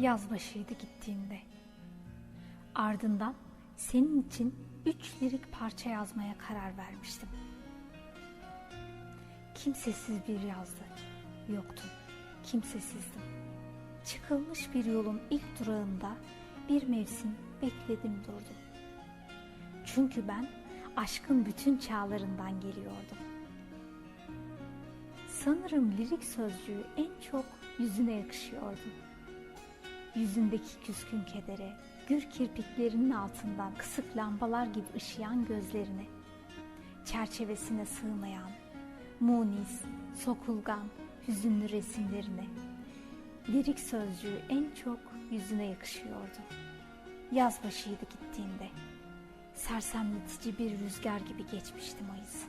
Yaz başıydı gittiğinde. Ardından senin için üç lirik parça yazmaya karar vermiştim. Kimsesiz bir yazdı. Yoktun. Kimsesizdim. Çıkılmış bir yolun ilk durağında bir mevsim bekledim durdum. Çünkü ben aşkın bütün çağlarından geliyordum. Sanırım lirik sözcüğü en çok yüzüne yakışıyordu. Yüzündeki küskün kedere, gür kirpiklerinin altından kısık lambalar gibi ışıyan gözlerine, çerçevesine sığmayan, munis, sokulgan, hüzünlü resimlerine, lirik sözcüğü en çok yüzüne yakışıyordu. Yaz başıydı gittiğinde. Sersemletici bir rüzgar gibi geçmişti Mayıs.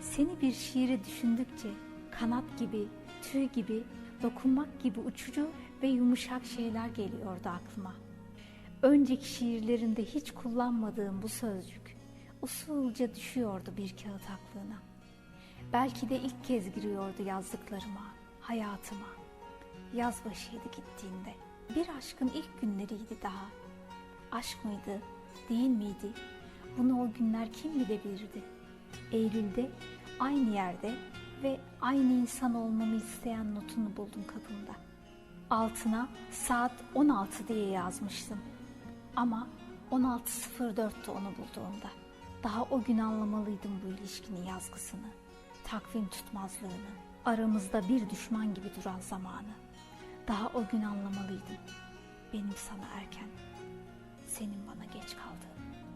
Seni bir şiiri düşündükçe kanat gibi, tüy gibi, dokunmak gibi uçucu ve yumuşak şeyler geliyordu aklıma. Önceki şiirlerimde hiç kullanmadığım bu sözcük usulca düşüyordu bir kağıt aklına. Belki de ilk kez giriyordu yazdıklarıma, hayatıma. Yaz başıydı gittiğinde. Bir aşkın ilk günleriydi daha. Aşk mıydı, değil miydi? Bunu o günler kim bilebilirdi? Eylül'de, aynı yerde ve aynı insan olmamı isteyen notunu buldum kapımda. Altına saat 16 diye yazmıştım. Ama 16.04'tü onu bulduğumda. Daha o gün anlamalıydım bu ilişkinin yazgısını, takvim tutmazlığını, aramızda bir düşman gibi duran zamanı. Daha o gün anlamalıydım. Benim sana erken, senin bana geç kaldığını.